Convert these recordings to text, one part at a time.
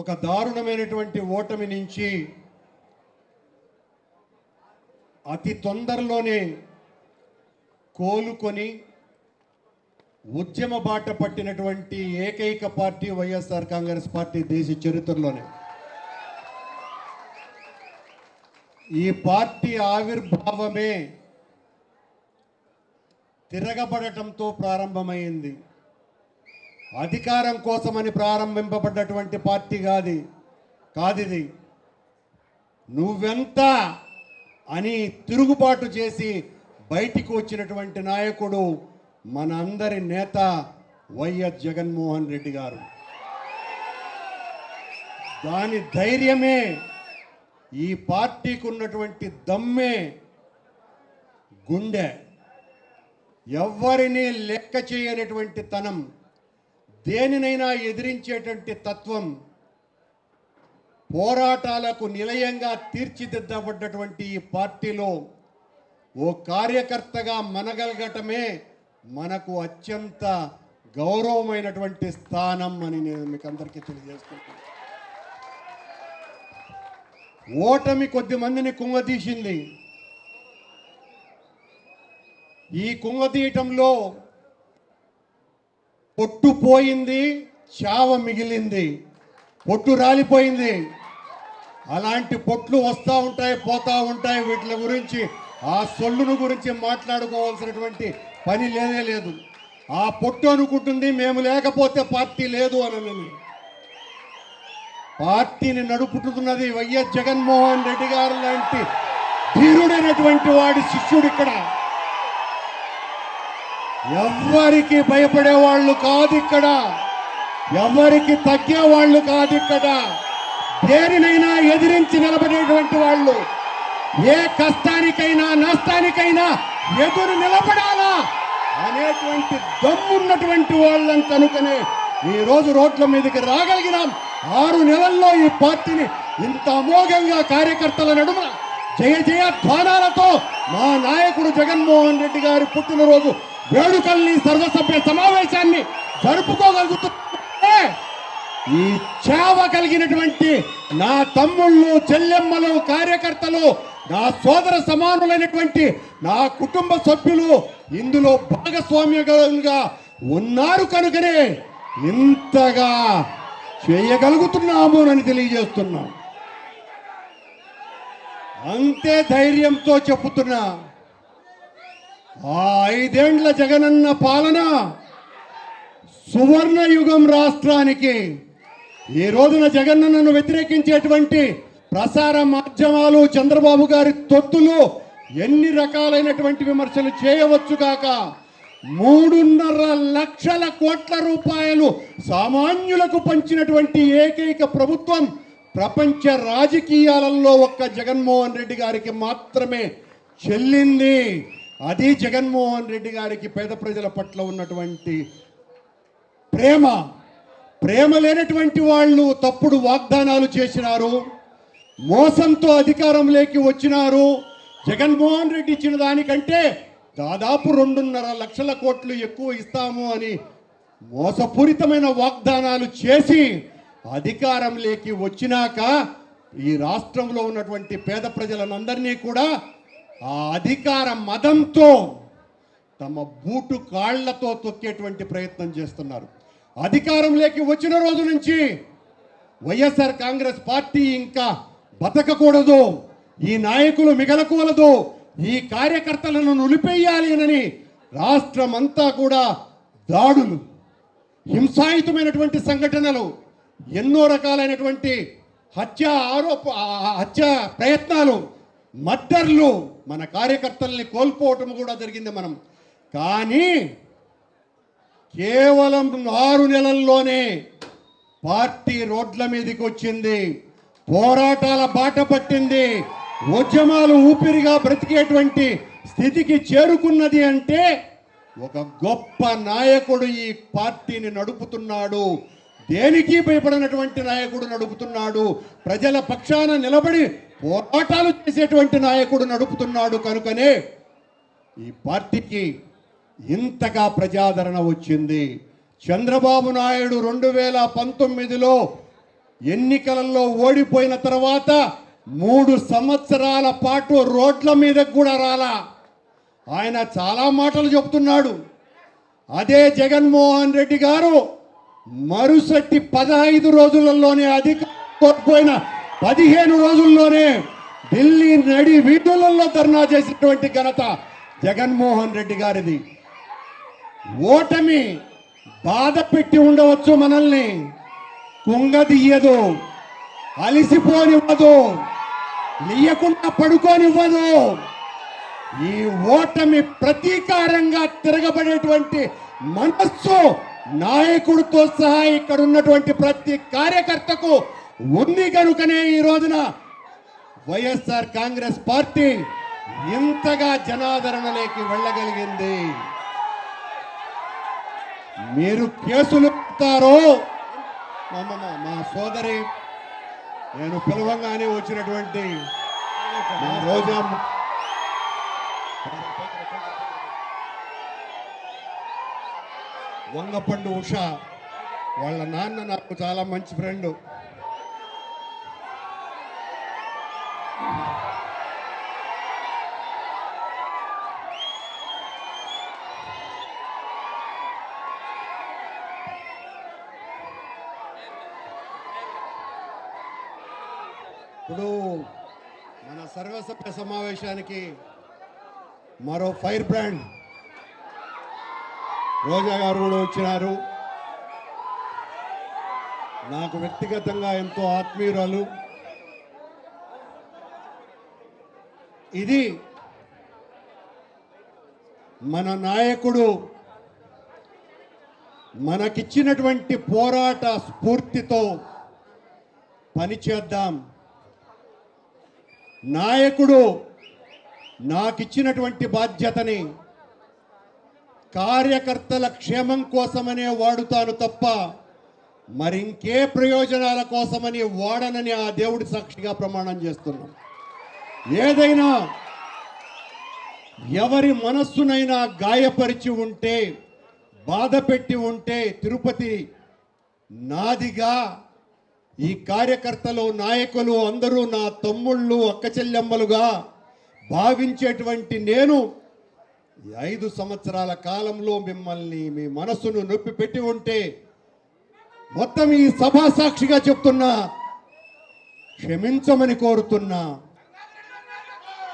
ఒక దారుణమైనటువంటి ఓటమి నుంచి అతి తొందరలోనే కోలుకొని ఉద్యమ బాట పట్టినటువంటి ఏకైక పార్టీ వైఎస్ఆర్ కాంగ్రెస్ పార్టీ దేశ చరిత్రలోనే. ఈ పార్టీ ఆవిర్భావమే తిరగబడటంతో ప్రారంభమైంది. అధికారం కోసమని ప్రారంభింపబడ్డటువంటి పార్టీ కాది కాదిది. నువ్వెంత అని తిరుగుబాటు చేసి బయటికి వచ్చినటువంటి నాయకుడు మన అందరి నేత వైఎస్ జగన్మోహన్ రెడ్డి గారు. దాని ధైర్యమే ఈ పార్టీకి ఉన్నటువంటి దమ్మే గుండె. ఎవరిని లెక్క చేయనటువంటి తనం దేనినైనా ఎదిరించేటువంటి తత్వం పోరాటాలకు నిలయంగా తీర్చిదిద్దబడ్డటువంటి ఈ పార్టీలో ఓ కార్యకర్తగా మనగలగటమే మనకు అత్యంత గౌరవమైనటువంటి స్థానం అని నేను మీకు అందరికీ తెలియజేసుకుంటున్నాను. ఓటమి కొద్ది మందిని కుంగతీసింది ఈ కుంగతీయటంలో పొట్టు పోయింది చావ మిగిలింది. పొట్టు రాలిపోయింది. అలాంటి పొట్లు వస్తూ ఉంటాయి పోతూ ఉంటాయి. వీటి గురించి ఆ సొల్లును గురించి మాట్లాడుకోవాల్సినటువంటి పని లేనే లేదు. ఆ పొట్టు అనుకుంటుంది మేము లేకపోతే పార్టీ లేదు అని పార్టీని నడుపుతున్నది వైఎస్ జగన్మోహన్ రెడ్డి గారు లాంటి ధీరుడైనటువంటి వాడి శిష్యుడు ఇక్కడ. ఎవ్వరికి భయపడే వాళ్ళు కాదు ఇక్కడ. ఎవరికి తగ్గే వాళ్ళు కాదు ఇక్కడ. దేనినైనా ఎదిరించి నిలబడేటువంటి వాళ్ళు ఏ కష్టానికైనా నష్టానికైనా ఎదురు నిలబడాలా అనేటువంటి దమ్మున్నటువంటి వాళ్ళం కనుకనే ఈ రోజు రోడ్ల మీదకి రాగలిగినాం. ఆరు నెలల్లో ఈ పార్టీని ఇంత అమోఘంగా కార్యకర్తల నడుమ జయ జయ ధ్వానాలతో మా నాయకుడు జగన్మోహన్ రెడ్డి గారి పుట్టినరోజు వేడుకల్ని సర్వసభ్య సమావేశాన్ని జరుపుకోగలుగుతుంటే ఈ చేవ కలిగినటువంటి నా తమ్ముళ్ళు చెల్లెమ్మలు కార్యకర్తలు నా సోదర సమానులైనటువంటి నా కుటుంబ సభ్యులు ఇందులో భాగస్వామ్యంగా ఉన్నారు కనుకనే ఇంతగా చేయగలుగుతున్నాము అని తెలియజేస్తున్నాం అంతే ధైర్యంతో చెప్పుతున్నా. ఆ ఐదేండ్ల జగనన్న పాలన సువర్ణ యుగం రాష్ట్రానికి. ఈ రోజున జగనన్నను వ్యతిరేకించేటువంటి ప్రసార మాధ్యమాలు చంద్రబాబు గారి తొత్తులు ఎన్ని రకాలైనటువంటి విమర్శలు చేయవచ్చు కాక మూడున్నర లక్షల కోట్ల రూపాయలు సామాన్యులకు పంచినటువంటి ఏకైక ప్రభుత్వం ప్రపంచ రాజకీయాలలో ఒక్క జగన్మోహన్ రెడ్డి గారికి మాత్రమే చెల్లింది. అది జగన్మోహన్ రెడ్డి గారికి పేద ప్రజల పట్ల ఉన్నటువంటి ప్రేమ. ప్రేమ లేనటువంటి వాళ్ళు తప్పుడు వాగ్దానాలు చేసినారు. మోసంతో అధికారంలోకి వచ్చినారు. జగన్మోహన్ రెడ్డి ఇచ్చిన దానికంటే దాదాపు రెండున్నర లక్షల కోట్లు ఎక్కువ ఇస్తాము అని మోసపూరితమైన వాగ్దానాలు చేసి అధికారంలోకి వచ్చినాక ఈ రాష్ట్రంలో ఉన్నటువంటి పేద ప్రజలందరినీ కూడా ఆ అధికార మదంతో తమ బూటు కాళ్ళతో తొక్కేటువంటి ప్రయత్నం చేస్తున్నారు. అధికారంలోకి వచ్చిన రోజు నుంచి వైఎస్ఆర్ కాంగ్రెస్ పార్టీ ఇంకా బతకకూడదు ఈ నాయకులు మిగలకూడదు ఈ కార్యకర్తలను నులిపేయాలి అని రాష్ట్రమంతా కూడా దాడులు హింసాయుతమైనటువంటి సంఘటనలు ఎన్నో రకాలైనటువంటి హత్య ఆరోప హత్య ప్రయత్నాలు మర్డర్లు మన కార్యకర్తల్ని కోల్పోవటం కూడా జరిగింది మనం. కానీ కేవలం ఆరు నెలల్లోనే పార్టీ రోడ్ల మీదకి వచ్చింది. పోరాటాల బాట పట్టింది. ఉద్యమాలు ఊపిరిగా బ్రతికేటువంటి స్థితికి చేరుకున్నది అంటే ఒక గొప్ప నాయకుడు ఈ పార్టీని నడుపుతున్నాడు. దేనికి భయపడినటువంటి నాయకుడు నడుపుతున్నాడు? ప్రజల పక్షాన నిలబడి పోరాటాలు చేసేటువంటి నాయకుడు నడుపుతున్నాడు కనుకనే ఈ పార్టీకి ఇంతగా ప్రజాదరణ వచ్చింది. చంద్రబాబు నాయుడు రెండు వేల పంతొమ్మిదిలో ఎన్నికలలో ఓడిపోయిన తర్వాత మూడు సంవత్సరాల పాటు రోడ్ల మీద కూడా రాలా. ఆయన చాలా మాటలు చెప్తున్నాడు అదే జగన్మోహన్ రెడ్డి గారు మరుసటి పదహైదు రోజులలోనే అధికారం కోల్పోయిన పదిహేను రోజుల్లోనే ఢిల్లీ నడి వీధులలో ధర్నా చేసినటువంటి ఘనత జగన్మోహన్ రెడ్డి గారిది. ఓటమి బాధ పెట్టి ఉండవచ్చు మనల్ని. కుంగదీయదు. అలిసిపోనివ్వదు. లియకుండా పడుకోనివ్వదు. ఈ ఓటమి ప్రతీకారంగా తిరగబడేటువంటి మనస్సు నాయకుడితో సహా ఇక్కడ ఉన్నటువంటి ప్రతి కార్యకర్తకు ఉంది కనుకనే ఈ రోజున వైఎస్ఆర్ కాంగ్రెస్ పార్టీ ఇంతగా జనాదరణలోకి వెళ్ళగలిగింది. మీరు కేసులు పెడతారో? మా సోదరి నేను పిలవంగానే వచ్చినటువంటి మా రోజా వంగపండు ఉష వాళ్ళ నాన్న నాకు చాలా మంచి ఫ్రెండ్. ఇప్పుడు మన సర్వసభ్య సమావేశానికి మరో ఫైర్ బ్రాండ్ రోజా గారు కూడా వచ్చినారు. నాకు వ్యక్తిగతంగా ఎంతో ఆత్మీయురాలు. ఇది మన నాయకుడు మనకిచ్చినటువంటి పోరాట స్ఫూర్తితో పనిచేద్దాం. నాయకుడు నాకిచ్చినటువంటి బాధ్యతని కార్యకర్తల క్షేమం కోసమనే వాడుతాను తప్ప మరి ఇంకే ప్రయోజనాల కోసమని వాడనని ఆ దేవుడి సాక్షిగా ప్రమాణం చేస్తున్నాం. ఏదైనా ఎవరి మనస్సునైనా గాయపరిచి ఉంటే బాధ పెట్టి ఉంటే తిరుపతి నాదిగా ఈ కార్యకర్తలు నాయకులు అందరూ నా తమ్ముళ్ళు అక్క చెల్లెమ్మలుగా భావించేటువంటి నేను ఐదు సంవత్సరాల కాలంలో మిమ్మల్ని మీ మనసును నొప్పి పెట్టి ఉంటే మొత్తం ఈ సభా సాక్షిగా చెప్తున్నా క్షమించమని కోరుతున్నా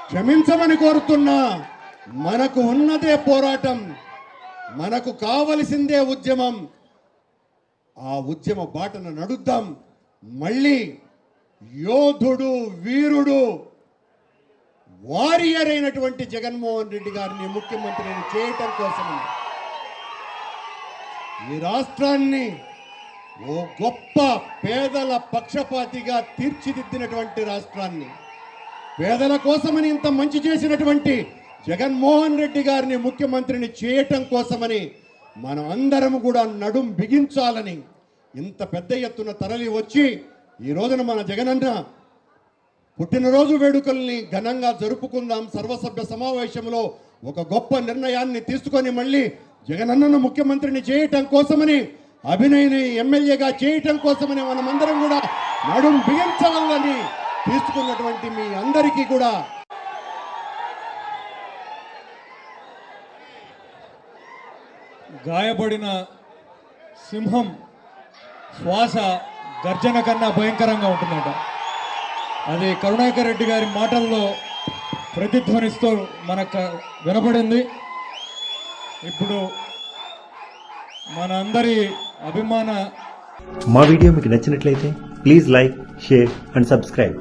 క్షమించమని కోరుతున్నా మనకు ఉన్నదే పోరాటం మనకు కావలసిందే ఉద్యమం ఆ ఉద్యమ బాటను నడుద్దాం. మళ్ళీ యోధుడు వీరుడు వారియర్ అయినటువంటి జగన్మోహన్ రెడ్డి గారిని ముఖ్యమంత్రిని చేయటం కోసం ఈ రాష్ట్రాన్ని ఓ గొప్ప పేదల పక్షపాతిగా తీర్చిదిద్దినటువంటి రాష్ట్రాన్ని పేదల కోసమని ఇంత మంచి చేసినటువంటి జగన్మోహన్ రెడ్డి గారిని ముఖ్యమంత్రిని చేయటం కోసమని మనం అందరం కూడా నడుం బిగించాలని ఇంత పెద్ద ఎత్తున తరలి వచ్చి ఈ రోజున మన జగనన్న పుట్టినరోజు వేడుకల్ని ఘనంగా జరుపుకుందాం సర్వసభ్య సమావేశంలో ఒక గొప్ప నిర్ణయాన్ని తీసుకొని మళ్ళీ జగనన్నను ముఖ్యమంత్రిని చేయటం కోసమని అభినయని ఎమ్మెల్యేగా చేయటం కోసమని మనమందరం కూడా నడుం బిగించాలని తీసుకున్నటువంటి మీ అందరికీ కూడా గాయపడిన సింహం శ్వాస గర్జన కన్నా భయంకరంగా ఉంటుందంట. అది కరుణాకర్ రెడ్డి గారి మాటల్లో ప్రతిధ్వనిస్తూ మనకు వినపడింది. ఇప్పుడు మన అందరి అభిమాన మా వీడియో మీకు నచ్చినట్లయితే please like share and subscribe.